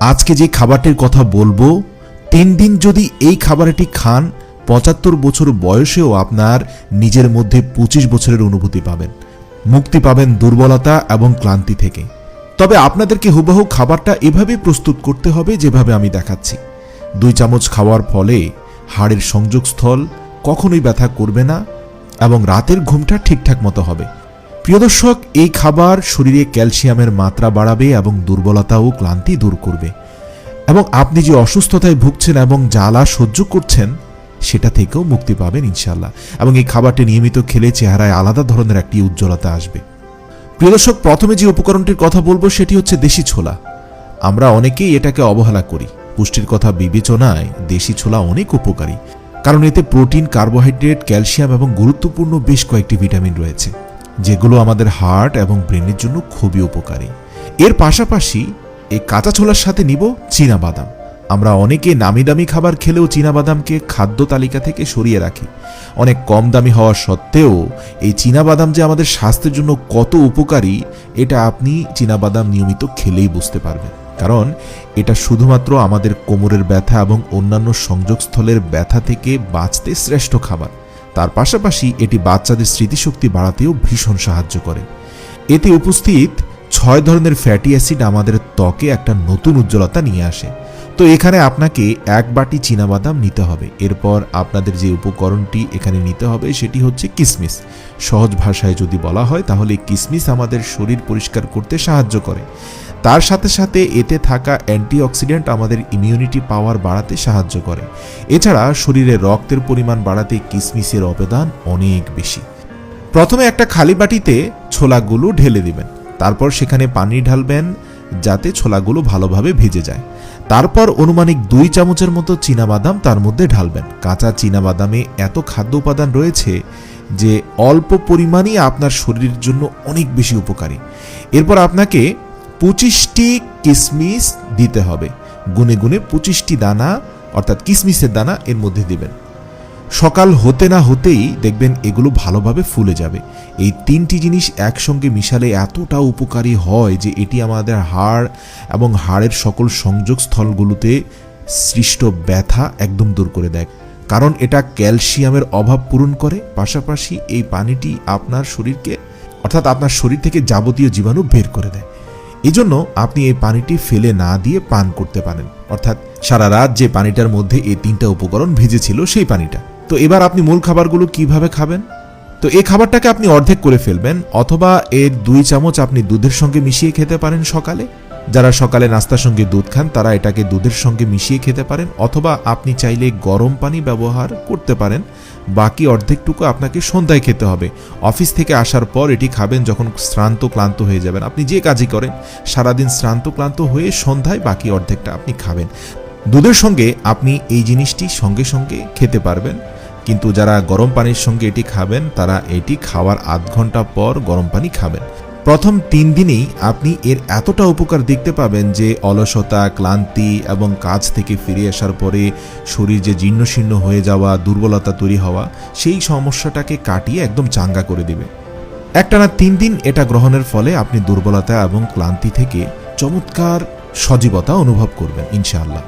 আজকে যে খাবারটির কথা বলব, তিন দিন যদি এই খাবারটি খান, পঁচাত্তর বছর বয়সেও আপনার নিজের মধ্যে পঁচিশ বছরের অনুভূতি পাবেন। মুক্তি পাবেন দুর্বলতা এবং ক্লান্তি থেকে। তবে আপনাদেরকে হুবহু খাবারটা এভাবে প্রস্তুত করতে হবে যেভাবে আমি দেখাচ্ছি। দুই চামচ খাওয়ার ফলে হাড়ের সংযোগস্থল কখনোই ব্যথা করবে না এবং রাতের ঘুমটা ঠিকঠাক মতো হবে। প্রিয় দর্শক, এই খাবার শরীরে ক্যালসিয়ামের মাত্রা বাড়াবে এবং দুর্বলতা ও ক্লান্তি দূর করবে। এবং আপনি যে অসুস্থতায় ভুগছেন এবং জ্বালা সহ্য করছেন, সেটা থেকেও মুক্তি পাবেন ইনশাল্লাহ এবং এই খাবারটি নিয়মিত খেলে চেহারায় আলাদা ধরনের একটি উজ্জ্বলতা আসবে। প্রিয় দর্শক, প্রথমে যে উপকরণটির কথা বলব, সেটি হচ্ছে দেশি ছোলা। আমরা অনেকেই এটাকে অবহেলা করি। পুষ্টির কথা বিবেচনায় দেশি ছোলা অনেক উপকারী। কারণ এতে প্রোটিন, কার্বোহাইড্রেট, ক্যালসিয়াম এবং গুরুত্বপূর্ণ বেশ কয়েকটি ভিটামিন রয়েছে। যেগুলো আমাদের হার্ট এবং ব্রেনের জন্য খুবই উপকারী। এর পাশাপাশি এই কাঁচা ছোলার সাথে নিব বাদাম। আমরা অনেকে নামি দামি খাবার খেলেও চীনাবাদামকে খাদ্য তালিকা থেকে সরিয়ে রাখি। অনেক কম দামি হওয়া সত্ত্বেও এই চীনাবাদাম যে আমাদের স্বাস্থ্যের জন্য কত উপকারী, এটা আপনি চীনাবাদাম নিয়মিত খেলেই বুঝতে পারবেন। কারণ এটা শুধুমাত্র আমাদের কোমরের ব্যথা এবং অন্যান্য সংযোগস্থলের ব্যথা থেকে বাঁচতে শ্রেষ্ঠ খাবার। তার পাশাপাশি এটি বাচ্চাদের স্মৃতিশক্তি বাড়াতেও ভীষণ সাহায্য করে। এতে উপস্থিত ছয় ধরনের ফ্যাটি অ্যাসিড আমাদের ত্বকে একটা নতুন উজ্জ্বলতা নিয়ে আসে। তো এখানে আপনাকে এক বাটি চীনাবাদাম নিতে হবে। এরপর আপনাদের যে উপকরণটি এখানে নিতে হবে সেটি হচ্ছে কিসমিস। সহজ ভাষায় যদি বলা হয় তাহলে কিসমিস আমাদের শরীর পরিষ্কার করতে সাহায্য করে। তার সাথে সাথে এতে থাকা অ্যান্টিঅক্সিডেন্ট আমাদের ইমিউনিটি পাওয়ার বাড়াতে সাহায্য করে। এছাড়া শরীরে রক্তের পরিমাণ বাড়াতে কিসমিসের অবদান অনেক বেশি। প্রথমে একটা খালি বাটিতে ছোলাগুলো ঢেলে দিবেন। তারপর সেখানে পানি ঢালবেন যাতে ছোলাগুলো ভালোভাবে ভেজে যায়। তারপর অনুমানিক দুই চামচের মতো চীনাবাদাম তার মধ্যে ঢালবেন। কাঁচা চীনাবাদামে এত খাদ্য উপাদান রয়েছে যে অল্প পরিমাণই আপনার শরীরের জন্য অনেক বেশি উপকারী। এরপর আপনাকে পঁচিশটি কিসমিস দিতে হবে। গুনে গুনে পঁচিশটি দানা, অর্থাৎ কিসমিসের দানা এর মধ্যে দিবেন। সকাল হতে না হতেই দেখবেন এগুলো ভালোভাবে ফুলে যাবে। এই তিনটি জিনিস একসঙ্গে মিশালে এতটা উপকারী হয় যে এটি আমাদের হাড় এবং হাড়ের সকল সংযোগস্থলগুলোতে সৃষ্ট ব্যথা একদম দূর করে দেয়। কারণ এটা ক্যালসিয়ামের অভাব পূরণ করে, পাশাপাশি এই পানিটি আপনার শরীরকে, অর্থাৎ আপনার শরীর থেকে যাবতীয় জীবাণু বের করে দেয়। এজন্য আপনি এই পানিটি ফেলে না দিয়ে পান করতে পারেন। অর্থাৎ সারা রাত যে পানিটার মধ্যে এই তিনটা উপকরণ ভেজেছিল সেই পানিটা। তো এবার আপনি মূল খাবারগুলো কীভাবে খাবেন? তো এই খাবারটাকে আপনি অর্ধেক করে ফেলবেন, অথবা এর দুই চামচ আপনি দুধের সঙ্গে মিশিয়ে খেতে পারেন সকালে। যারা সকালে নাস্তার সঙ্গে দুধ খান, তারা এটাকে দুধের সঙ্গে মিশিয়ে খেতে পারেন, অথবা আপনি চাইলে গরম পানি ব্যবহার করতে পারেন। বাকি অর্ধেকটুকু আপনাকে সন্ধ্যায় খেতে হবে। অফিস থেকে আসার পর এটি খাবেন যখন শ্রান্ত ক্লান্ত হয়ে যাবেন। আপনি যে কাজই করেন, সারাদিন শ্রান্ত ক্লান্ত হয়ে সন্ধ্যায় বাকি অর্ধেকটা আপনি খাবেন। দুধের সঙ্গে আপনি এই জিনিসটি সঙ্গে সঙ্গে খেতে পারবেন। কিন্তু যারা গরম পানির সঙ্গে এটি খাবেন, তারা এটি খাওয়ার আধ ঘণ্টা পর গরম পানি খাবেন। প্রথম তিন দিনেই আপনি এর এতটা উপকার দেখতে পাবেন যে অলসতা, ক্লান্তি এবং কাজ থেকে ফিরে আসার পরে শরীর যে জীর্ণশীর্ণ হয়ে যাওয়া, দুর্বলতা তৈরি হওয়া, সেই সমস্যাটাকে কাটিয়ে একদম চাঙ্গা করে দিবে। একটানা তিন দিন এটা গ্রহণের ফলে আপনি দুর্বলতা এবং ক্লান্তি থেকে চমৎকার সজীবতা অনুভব করবেন, ইনশাআল্লাহ।